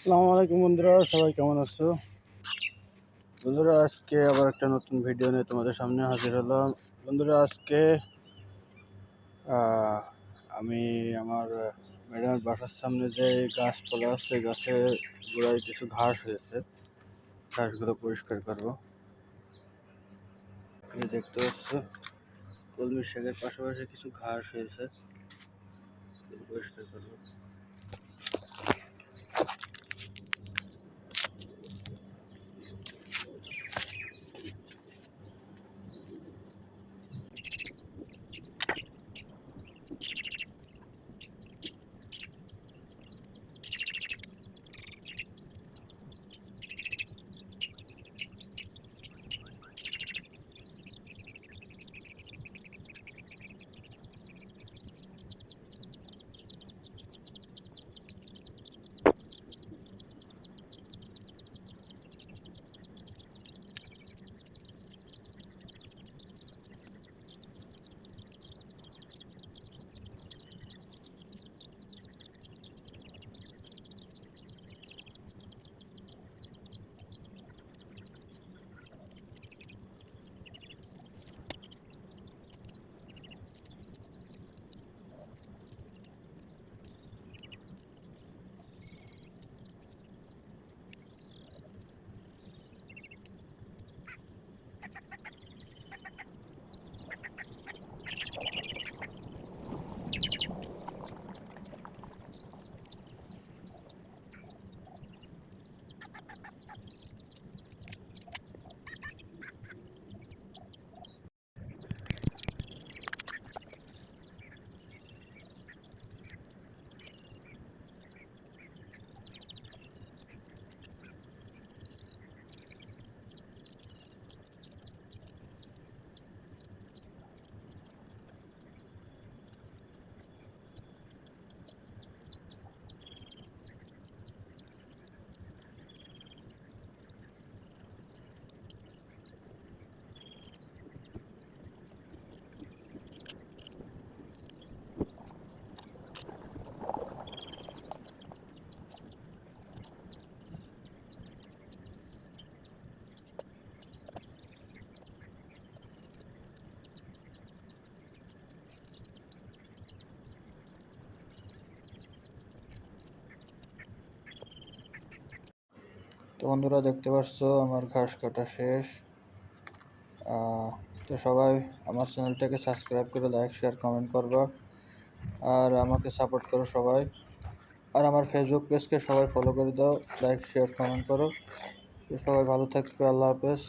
আসসালামু আলাইকুম বন্ধুরা, সবাই কেমন আছো? বন্ধুরা, আজকে আবার একটা নতুন ভিডিও নিয়ে তোমাদের সামনে হাজির হলাম। বন্ধুরা, আজকে আমি আমার ম্যাডামের বাসার সামনে যে গাছপালা আছে গাছের গোড়ায় কিছু ঘাস হয়েছে, ঘাসগুলো পরিষ্কার করব। এই দেখতে পাচ্ছ, কলমি শাকের পাশাপাশি কিছু ঘাস হয়েছে পরিষ্কার করব। তো বন্ধুরা দেখতে পাচ্ছ আমার ঘাস কাটা শেষ। তো সবাই আমার চ্যানেলটাকে সাবস্ক্রাইব করে লাইক, শেয়ার, কমেন্ট করবা আর আমাকে সাপোর্ট করো সবাই। আর আমার ফেসবুক পেজকে সবাই ফলো করে দাও, লাইক, শেয়ার, কমেন্ট করো। সবাই ভালো থাকবে, আল্লাহ হাফেজ।